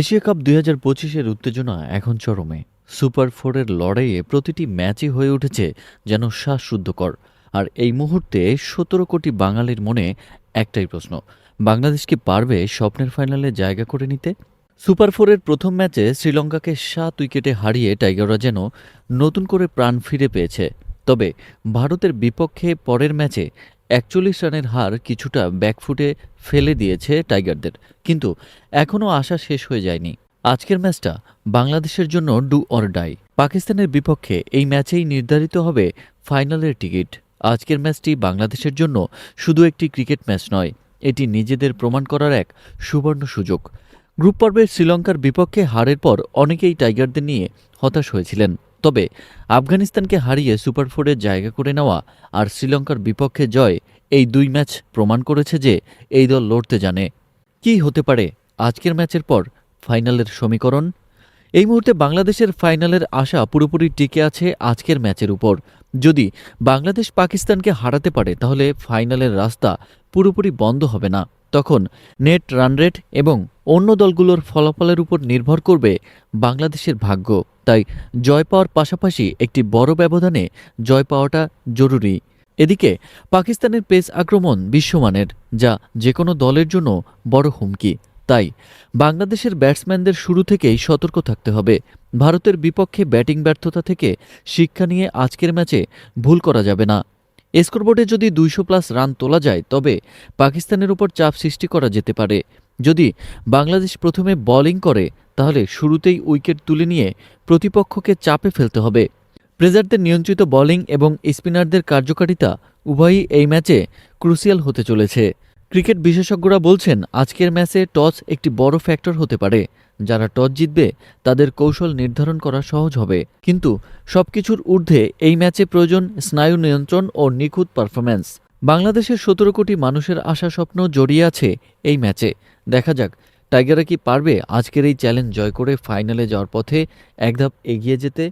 Asia cup দুই হাজার পঁচিশের উত্তেজনা এখন চরমে। সুপার ফোরের লড়াইয়ে প্রতিটি ম্যাচই হয়ে উঠেছে যেন শ্বাসরুদ্ধকর। আর এই মুহূর্তে সতেরো কোটি বাঙালির মনে একটাই প্রশ্ন, বাংলাদেশ কি পারবে স্বপ্নের ফাইনালে জায়গা করে নিতে? সুপার ফোরের প্রথম ম্যাচে শ্রীলঙ্কাকে সাত উইকেটে হারিয়ে টাইগাররা যেন নতুন করে প্রাণ ফিরে পেয়েছে। তবে ভারতের বিপক্ষে পরের ম্যাচে একচল্লিশ রানের হার কিছুটা ব্যাকফুটে ফেলে দিয়েছে টাইগারদের, কিন্তু এখনও আশা শেষ হয়ে যায়নি। আজকের ম্যাচটা বাংলাদেশের জন্য ডু অর ডাই। পাকিস্তানের বিপক্ষে এই ম্যাচেই নির্ধারিত হবে ফাইনালের টিকিট। আজকের ম্যাচটি বাংলাদেশের জন্য শুধু একটি ক্রিকেট ম্যাচ নয়, এটি নিজেদের প্রমাণ করার এক সুবর্ণ সুযোগ। গ্রুপ পর্বে শ্রীলঙ্কার বিপক্ষে হারের পর অনেকেই টাইগারদের নিয়ে হতাশ হয়েছিলেন। তবে আফগানিস্তানকে হারিয়ে সুপার ফোরে জায়গা করে নেওয়া আর শ্রীলঙ্কার বিপক্ষে জয় এই দুই ম্যাচ প্রমাণ করেছে যে এই দল লড়তে জানে। কী হতে পারে আজকের ম্যাচের পর ফাইনালের সমীকরণ? এই মুহূর্তে বাংলাদেশের ফাইনালের আশা পুরোপুরি টিকে আছে আজকের ম্যাচের উপর। যদি বাংলাদেশ পাকিস্তানকে হারাতে পারে, তাহলে ফাইনালের রাস্তা পুরোপুরি বন্ধ হবে না। তখন নেট রানরেট এবং অন্য দলগুলোর ফলাফলের উপর নির্ভর করবে বাংলাদেশের ভাগ্য। তাই জয় পাওয়ার পাশাপাশি একটি বড় ব্যবধানে জয় পাওয়াটা জরুরি। এদিকে পাকিস্তানের পেস আক্রমণ বিশ্বমানের, যা যে কোনো দলের জন্য বড় হুমকি। তাই বাংলাদেশের ব্যাটসম্যানদের শুরু থেকেই সতর্ক থাকতে হবে। ভারতের বিপক্ষে ব্যাটিং ব্যর্থতা থেকে শিক্ষা নিয়ে আজকের ম্যাচে ভুল করা যাবে না। স্কোরবোর্ডে যদি দুইশো প্লাস রান তোলা যায়, তবে পাকিস্তানের উপর চাপ সৃষ্টি করা যেতে পারে। যদি বাংলাদেশ প্রথমে বোলিং করে, তাহলে শুরুতেই উইকেট তুলে নিয়ে প্রতিপক্ষকে চাপে ফেলতে হবে। প্রেজারদের নিয়ন্ত্রিত বোলিং এবং স্পিনারদের কার্যকারিতা উভয়ই এই ম্যাচে ক্রুসিয়াল হতে চলেছে। ক্রিকেট বিশেষজ্ঞরা বলছেন, আজকের ম্যাচে টস একটি বড় ফ্যাক্টর হতে পারে। যারা টস জিতবে, তাদের কৌশল নির্ধারণ করা সহজ হবে। কিন্তু সবকিছুর ঊর্ধ্বে এই ম্যাচে প্রয়োজন স্নায়ু নিয়ন্ত্রণ ও নিখুঁত পারফরম্যান্স। বাংলাদেশের সতেরো কোটি মানুষের আশা স্বপ্ন জড়িয়ে আছে এই ম্যাচে। দেখা যাক, টাইগাররা কি পারবে আজকের এই চ্যালেঞ্জ জয় করে ফাইনালে যাওয়ার পথে এক ধাপ এগিয়ে যেতে?